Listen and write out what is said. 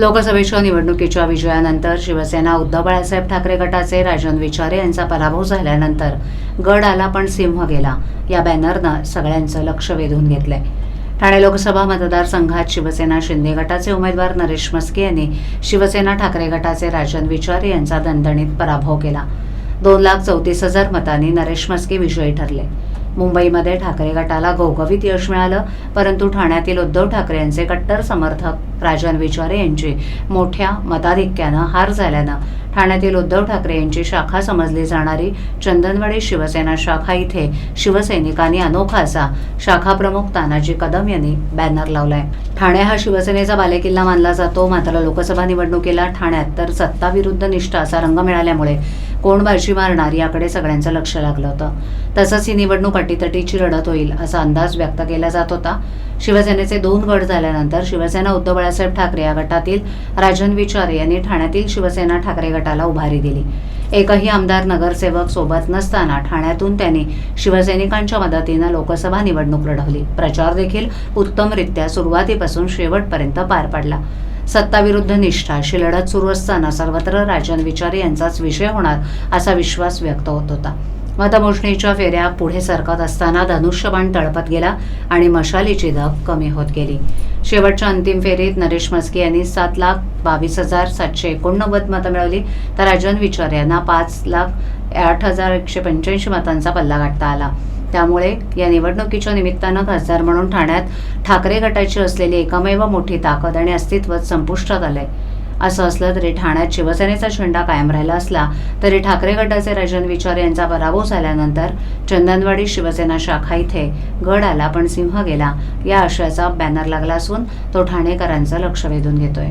लोकसभेच्या निवडणुकीच्या विजयानंतर शिवसेना उद्धव बाळासाहेब ठाकरे गटाचे राजन विचारे यांचा पराभव झाल्यानंतर गड आला पण सिंह गेला. या बॅनरनं सगळ्यांचं लक्ष वेधून घेतलंय. ठाणे लोकसभा मतदारसंघात शिवसेना शिंदे गटाचे उमेदवार नरेश मस्के यांनी शिवसेना ठाकरे गटाचे राजन विचारे यांचा दणदणीत पराभव केला. दोन लाख चौतीस हजार मतांनी नरेश मस्के विजयी ठरले. मुंबईमध्ये ठाकरे गटाला घवघवीत यश मिळालं परंतु ठाण्यातील उद्धव ठाकरे यांचे कट्टर समर्थक राजन विचारे यांची मोठ्या मताधिक्यानं हार झाल्यानं ठाण्यातील उद्धव ठाकरे यांची शाखा समजली जाणारी चंदनवाडी शिवसेना शाखा इथे शिवसैनिकांनी अनोखा असा शाखा प्रमुख तानाजी कदम यांनी बॅनर लावलाय. ठाणे हा शिवसेनेचा बालेकिल्ला मानला जातो. मात्र लोकसभा निवडणुकीला ठाण्यात तर सत्ताविरुद्ध निष्ठा असा रंग मिळाल्यामुळे कोण बाजी मारणार याकडे सगळ्यांचं लक्ष लागलं होतं. तसंच ही निवडणूक अटीतटीची लढत होईल असा अंदाज व्यक्त केला जात होता. शिवसेनेचे दोन गट झाल्यानंतर शिवसेना उद्धव बाळासाहेब ठाकरे या गटातील राजन विचारे यांनी ठाण्यातील शिवसेना ठाकरे गटाला उभारी दिली. एकही आमदार नगरसेवक सोबत नसताना ठाण्यातून त्यांनी शिवसैनिकांच्या मदतीनं लोकसभा निवडणूक लढवली. प्रचार देखील उत्तमरित्या सुरुवातीपासून शेवटपर्यंत पार पडला. सत्ताविरुद्ध निष्ठा. अशी लढत सुरू असताना सर्वत्र राजन विचारे यांचाच विषय होणार असा विश्वास व्यक्त होत होता. मतमोजणीच्या फेऱ्या पुढे सरकत असताना धनुष्यबाण तळपत गेला आणि मशालीची धग कमी होत गेली. शेवटच्या अंतिम फेरीत नरेश मस्के यांनी सात लाख बावीस हजार सातशे एकोणनव्वद मतं मिळवली. तर राजन विचार यांना पाच लाख आठ हजार एकशे पंच्याऐंशी मतांचा पल्ला गाठता आला. त्यामुळे या निवडणुकीच्या निमित्तानं खासदार म्हणून ठाण्यात ठाकरे गटाची असलेली एकमेव मोठी ताकद आणि अस्तित्व संपुष्टात आलंय. असं असलं तरी ठाण्यात शिवसेनेचा झेंडा कायम राहिला असला तरी ठाकरे गटाचे राजन विचार यांचा पराभव झाल्यानंतर चंदनवाडी शिवसेना शाखा इथे गड आला पण सिंह गेला या आशयाचा बॅनर लागला असून तो ठाणेकरांचं लक्ष वेधून घेतोय.